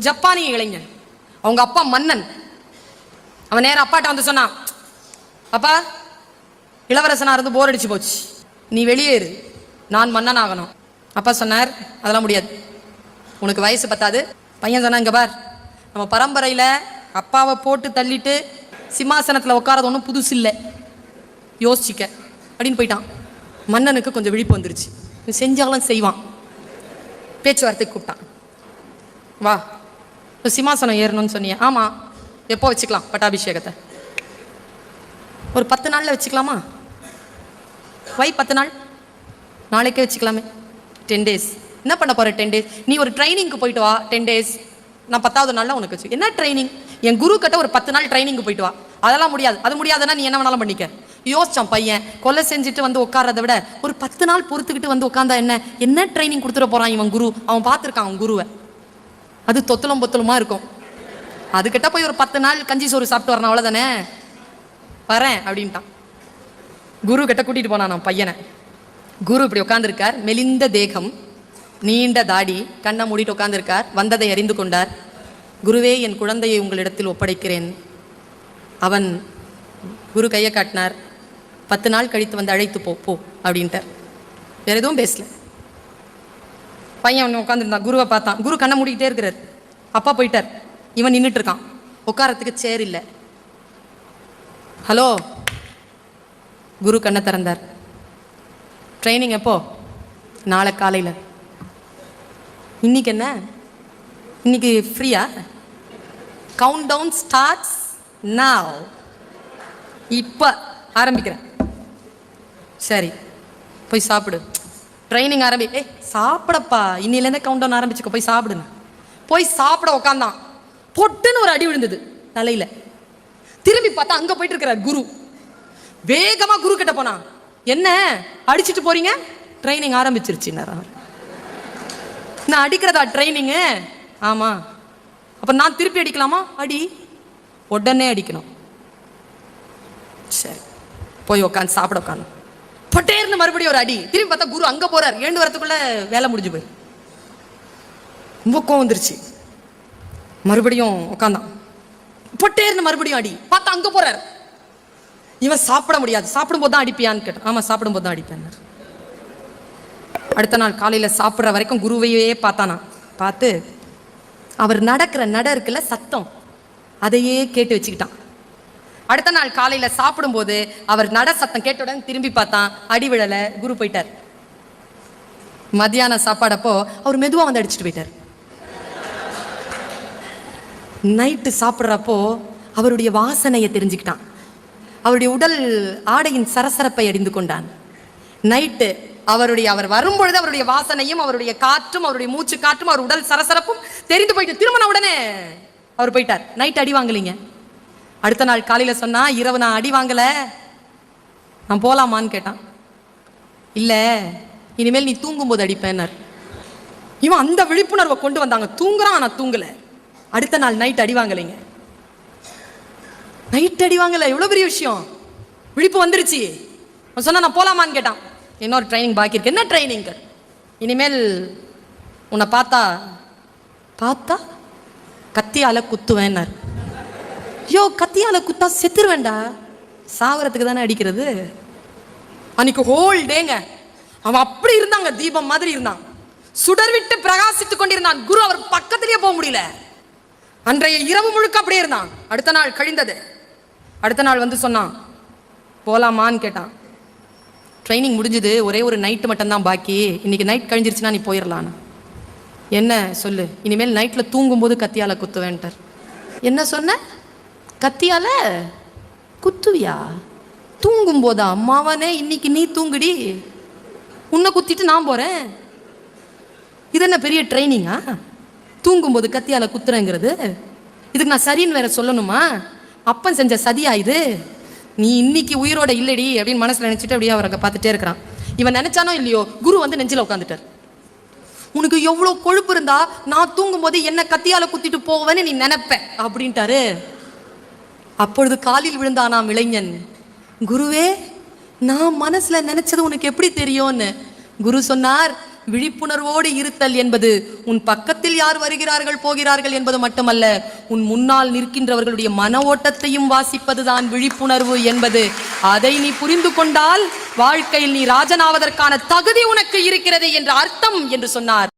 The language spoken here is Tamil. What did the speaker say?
ஜப்பானிய இளைஞன். அவங்க அப்பா மன்னன். அவன் நேரம் அப்பாட்ட வந்து சொன்னான் அப்பா இளவரசனா இருந்து போர் அடிச்சு போச்சு. நீ வெளியேறு நான் மன்னன் ஆகணும் அப்பா சொன்னார் அதெல்லாம் முடியாது. உனக்கு வயசு பத்தாது. பையன் சொன்னா இங்க பார். நம்ம பரம்பரையில் அப்பாவை போட்டு தள்ளிட்டு சிம்மாசனத்தில் உட்காரது ஒன்றும் புதுசு இல்லை. யோசிச்சிக்க. அப்படின்னு போயிட்டான். மன்னனுக்கு கொஞ்சம் விழிப்பு வந்துருச்சு. நீ செஞ்சாலும் செய்வான். பேச்சுவார்த்தைக்கு கூப்பிட்டான். வா. இப்போ சிம்மாசனம் ஏறணும்னு சொன்னீங்க ஆமாம் எப்போ வச்சுக்கலாம்? பட்டாபிஷேகத்தை. ஒரு பத்து நாளில் வச்சுக்கலாமா? வை பத்து நாள்? நாளைக்கே வச்சுக்கலாமே. டென் டேஸ் என்ன பண்ண போகிற டென் டேஸ் நீ ஒரு ட்ரைனிங்க்கு போயிட்டு வா டென் டேஸ் நான் பத்தாவது நாளில் உனக்கு வச்சு என்ன ட்ரைனிங் என் குரு கிட்ட ஒரு பத்து நாள் ட்ரைனிங்க்கு போயிட்டு வா. அதெல்லாம் முடியாது. அது முடியாதுன்னா நீ என்ன வேணாலும் பண்ணிக்க. யோசிச்சான் பையன். கொலை செஞ்சுட்டு வந்து உட்காரத விட ஒரு பத்து நாள் பொறுத்துக்கிட்டு வந்து உட்காந்தா என்ன? என்ன ட்ரைனிங் கொடுத்துட போகிறான் இவன் குரு? அவன் பார்த்துருக்கான் அவன் குருவை. அது தொத்தலும் பொத்தலுமா இருக்கும். அதுக்கிட்ட போய் ஒரு பத்து நாள் கஞ்சி சோறு சாப்பிட்டு வரணும் அவ்வளோதானே வரேன் அப்படின்ட்டான். குரு கிட்ட கூட்டிட்டு போனான் நான் பையனை. குரு இப்படி உட்காந்துருக்கார் மெலிந்த தேகம் நீண்ட தாடி கண்ணை மூடிட்டு உட்காந்துருக்கார் வந்ததை அறிந்து கொண்டார். குருவே என் குழந்தையை உங்களிடத்தில் ஒப்படைக்கிறேன். அவன் குரு கையை காட்டினார். பத்து நாள் கழித்து வந்து அழைத்து போ போ அப்படின்ட்டார். வேற எதுவும் பேசல. பையன் அவன் உட்காந்துருந்தான் குருவை பார்த்தான். குரு கண்ணை மூடிக்கிட்டே இருக்கிறார். அப்பா போயிட்டார். இவன் நின்றுட்டு இருக்கான் உட்காரத்துக்கு சேர் இல்லை. ஹலோ குரு கண்ணை திறந்தார். ட்ரைனிங் எப்போ? நாளை காலையில். இன்னைக்கு என்ன? இன்னைக்கு ஃப்ரீயா கவுண்ட் டவுன் ஸ்டார்ட்ஸ் நாவ் இப்போ ஆரம்பிக்கிறேன். சரி போய் சாப்பிடு. ட்ரைனிங் ஆரம்பி ஏய் சாப்பிடப்பா. இன்னிலேருந்து கவுண்ட் டவுன் ஆரம்பிச்சுக்கோ. போய் சாப்பிடுங்க போய் சாப்பிட உக்காந்தான். பொட்டுன்னு ஒரு அடி விழுந்தது தலையில். திரும்பி பார்த்தா அங்கே போயிட்டு இருக்கிறார் குரு. வேகமாக குரு கிட்ட போனான். என்ன? அடிச்சிட்டு போறீங்க? ட்ரைனிங் ஆரம்பிச்சிருச்சு அவர். நான் அடிக்கிறதா ட்ரைனிங்கு ஆமாம் அப்போ நான் திருப்பி அடிக்கலாமா? அடி. உடனே அடிக்கணும். சரி. போய் உட்காந்து சாப்பிட உட்காந்து பொட்டேர்னு மறுபடியும் ஒரு அடி. திரும்பி பார்த்தா குரு அங்கே போறார். ஏண்டு வரத்துக்குள்ள வேலை முடிஞ்சு போய் ரொம்ப கோவம் வந்துருச்சு. மறுபடியும் உட்காந்தான் பொட்டேர்னு மறுபடியும் அடி. பார்த்தா அங்கே போறார். இவன் சாப்பிட முடியாது. சாப்பிடும்போது தான் அடிப்பியான்னு கேட்டான். ஆமா சாப்பிடும்போது தான் அடிப்பேன் அடுத்த நாள் காலையில் சாப்பிட்ற வரைக்கும் குருவையே பார்த்தானா. பார்த்து அவர் நடக்கிற நட இருக்குல்ல சத்தம் அதையே கேட்டு வச்சுக்கிட்டான். அடுத்த நாள் காலையில சாப்பிடும்போது அவர் நட சத்தம் கேட்ட உடனே திரும்பி பார்த்தான். அடி விழலை குரு போயிட்டார். மத்தியான சாப்பாடப்போ அவர் மெதுவாக வந்து அடிச்சுட்டு போயிட்டார். நைட்டு சாப்பிட்றப்போ அவருடைய வாசனையை தெரிஞ்சுக்கிட்டான். அவருடைய உடல் ஆடையின் சரசரப்பை அறிந்து கொண்டான். நைட்டு அவருடைய அவர் வரும்பொழுது அவருடைய வாசனையும் அவருடைய காற்றும் அவருடைய மூச்சு காற்றும் அவர் உடல் சரசரப்பும் தெரிந்து போயிட்டு திருமண உடனே அவர் போயிட்டார். நைட் அடி வாங்கலீங்க. அடுத்த நாள் காலையில் சொன்னால் இரவு நான் அடி வாங்கலை. நான் போகலாமான்னு கேட்டான். இல்லை இனிமேல் நீ தூங்கும்போது அடிப்பேன்னார். இவன் அந்த விழிப்புணர்வை கொண்டு வந்தாங்க. தூங்குறான் ஆனால் தூங்கலை. அடுத்த நாள் நைட் அடி வாங்கலைங்க. நைட் அடி வாங்கலை. எவ்வளோ பெரிய விஷயம்? விழிப்பு வந்துருச்சு. அவன் சொன்னால் நான் போகலாமான்னு கேட்டான். இன்னொரு ட்ரைனிங் பாக்கி இருக்கு. என்ன ட்ரைனிங் இனிமேல் உன்னை பார்த்தா பார்த்தா கத்தியால குத்துவேன்னார். ஐயோ கத்தியால குத்தா செத்துருவேண்டா சாவரத்துக்கு தானே அடிக்கிறது. அன்னைக்கு ஹோல் டேங்க அவன் அப்படி இருந்தாங்க தீபம் மாதிரி இருந்தான். சுடர் விட்டு பிரகாசித்துக் கொண்டிருந்தான். குரு அவர் பக்கத்திலேயே போக முடியல. அன்றைய இரவு முழுக்க அப்படியே இருந்தான். அடுத்த நாள் கழிந்தது. அடுத்த நாள் வந்து சொன்னான் போலாமான்னு கேட்டான். ட்ரைனிங் முடிஞ்சது. ஒரே ஒரு நைட்டு மட்டும்தான் பாக்கி. இன்னைக்கு நைட் கழிஞ்சிருச்சுன்னா நீ போயிடலான்னு என்ன? சொல்லு. இனிமேல் நைட்டில் தூங்கும்போது கத்தியால குத்துவேன்ட்டார். என்ன சொன்ன? கத்தியால குத்துவியா? தூங்கும் போதா அம்மாவானே இன்னைக்கு நீ தூங்குடி. உன்னை குத்திட்டு நான் போறேன். இது என்ன பெரிய ட்ரைனிங்கா? தூங்கும்போது கத்தியால குத்துறேங்கிறது. இதுக்கு நான் சரின்னு வேற சொல்லணுமா? அப்பன் செஞ்ச சதியா இது? நீ இன்னைக்கு உயிரோட இல்லடி அப்படின்னு மனசுல நினைச்சிட்டு அப்படியே அவரை பார்த்துட்டே இருக்கிறான். இவன் நினைச்சானோ இல்லையோ குரு வந்து நெஞ்சில உட்காந்துட்டார் உனக்கு எவ்வளவு கொழுப்பு இருந்தா நான் தூங்கும் போது என்ன கத்தியால குத்திட்டு போவேன்னு நீ நினைப்ப அப்படின்ட்டாரு. அப்பொழுது காலில் விழுந்தானாம் இளைஞன். குருவே நான் மனசுல நினைச்சது உனக்கு எப்படி தெரியும்னு? குரு சொன்னார் விழிப்புணர்வோடு இருத்தல் என்பது உன் பக்கத்தில் யார் வருகிறார்கள் போகிறார்கள் என்பது மட்டுமல்ல உன் முன்னால் நிற்கின்றவர்களுடைய மன ஓட்டத்தையும் வாசிப்பதுதான் விழிப்புணர்வு என்பது. அதை நீ புரிந்து கொண்டால் வாழ்க்கையில் நீ ராஜனாவதற்கான தகுதி உனக்கு இருக்கிறது என்ற அர்த்தம் என்று சொன்னார்.